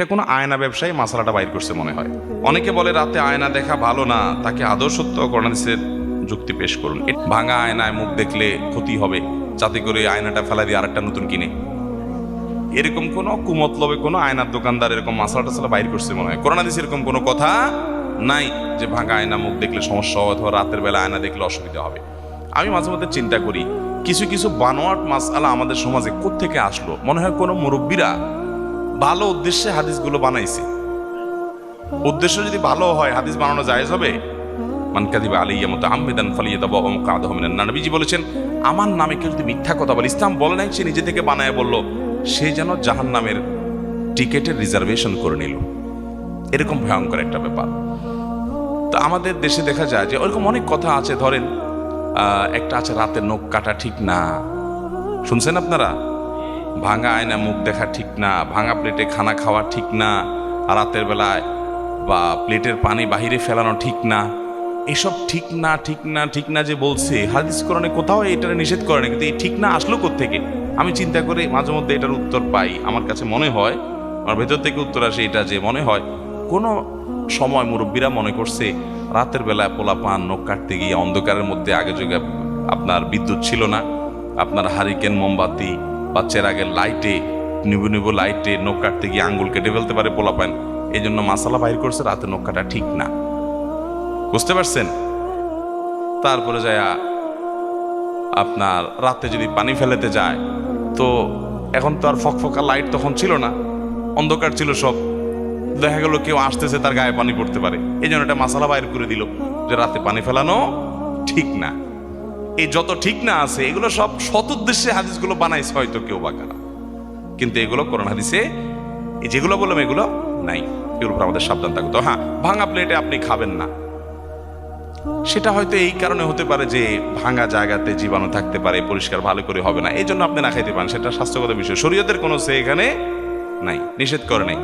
এটা কোনো আয়না ব্যবসায়ী মশালাটা বাইর করছে মনে হয়। অনেকে বলে রাতে আয়না দেখা ভালো না, তাকে আদর্শত্ব করোনাদিসের যুক্তি পেশ করুন। ভাঙা আয়নায় মুখ দেখলে ক্ষতি হবে, যাতে করে আয়নাটা ফেলা দিয়ে আরেকটা নতুন কিনে। এরকম কোনো কুমতলবে কোনো আয়নার দোকানদার এরকম মশলা টসলা বাইর করছে মনে হয়। করোনাদিস এরকম কোনো কথা নাই যে ভাঙা আয়না মুখ দেখলে সমস্যা হবে অথবা রাতের বেলা আয়না দেখলে অসুবিধা হবে। আমি মাঝে মধ্যে চিন্তা করি, কিছু কিছু বানোয়াট মাসালা আমাদের সমাজে কোত্থেকে আসলো? মনে হয় কোনো মুরব্বীরা ভালো উদ্দেশ্যে হাদিসগুলো বানাইছে। উদ্দেশ্য যদি ভালো হয়, হাদিস বানানো জায়েজ হবে? মান কাদিবা আলাইয়া মতো আম্মেদান ফালিয়ে দাবা ওম কাদহ মিনান না বলেছেন, আমার নামে কেউ যদি মিথ্যা কথা বলে, ইসলাম বলে নাই, সে নিজে থেকে বানায় বলল, সে যেন জাহান নামের টিকেটের রিজার্ভেশন করে নিল। এরকম ভয়ঙ্কর একটা ব্যাপার। তো আমাদের দেশে দেখা যায় যে, ওরকম অনেক কথা আছে, ধরেন একটা আছে, রাতে নখ কাটা ঠিক না। শুনছেন আপনারা? ভাঙা আয়না মুখ দেখা ঠিক না, ভাঙা প্লেটে খানা খাওয়া ঠিক না রাতের বেলায় বা প্লেটের পানি বাহিরে ফেলানো ঠিক না। এসব ঠিক না ঠিক না ঠিক না যে বলছে, হাদিস করণে কোথাও এটা নিষেধ করে না কিন্তু এই ঠিক না আসলো থেকে আমি চিন্তা করে মাঝে মধ্যে এটার উত্তর পাই। আমার কাছে মনে হয়, আমার ভেতর থেকে উত্তর আসে এটা যে মনে হয়, কোনো সময় মুরব্বীরা মনে করছে, রাতের বেলায় পোলা পান নখ কাটতে গিয়ে অন্ধকারের মধ্যে আগে যুগে আপনার বিদ্যুৎ ছিল না, আপনার হারিকেন মোমবাতি বা চেরাগের লাইটে, নিবু নিবু লাইটে নখ কাটতে গিয়ে আঙ্গুল কেটে ফেলতে পারে পোলা পান এই জন্য মাসালা বাইর করছে, রাতে নখ কাটা ঠিক না। বুঝতে পারছেন? তারপরে যায় আপনার রাতে যদি পানি ফেলেতে যায়, তো এখন তো আর ফকফকা লাইট তখন ছিল না, অন্ধকার ছিল সব। দেখা গেল কেউ আসতেছে, তার গায়ে পানি পড়তে পারে। এই জন্য একটা মশালা বাইর করে দিল যে রাতে পানি ফেলানো ঠিক না। এই যত ঠিক না আছে, এগুলো সব সৎ উদ্দেশ্যে হাদিসগুলো বানাইছে হয়তো কেউ বা কারা। কিন্তু এগুলো কোরআন হাদিসে যেগুলো বললাম, এগুলো নাই। এগুলো আমাদের সাবধান থাকতো হ্যাঁ ভাঙা প্লেটে আপনি খাবেন না। সেটা হয়তো এই কারণে হতে পারে যে ভাঙা জায়গাতে জীবাণু থাকতে পারে, পরিষ্কার ভালো করে হবে না। এই জন্য আপনি না খাইতে পারেন, সেটা স্বাস্থ্যগত বিষয়। শরীয়তের কোনো সে এখানে নাই, নিষেধ করে নাই।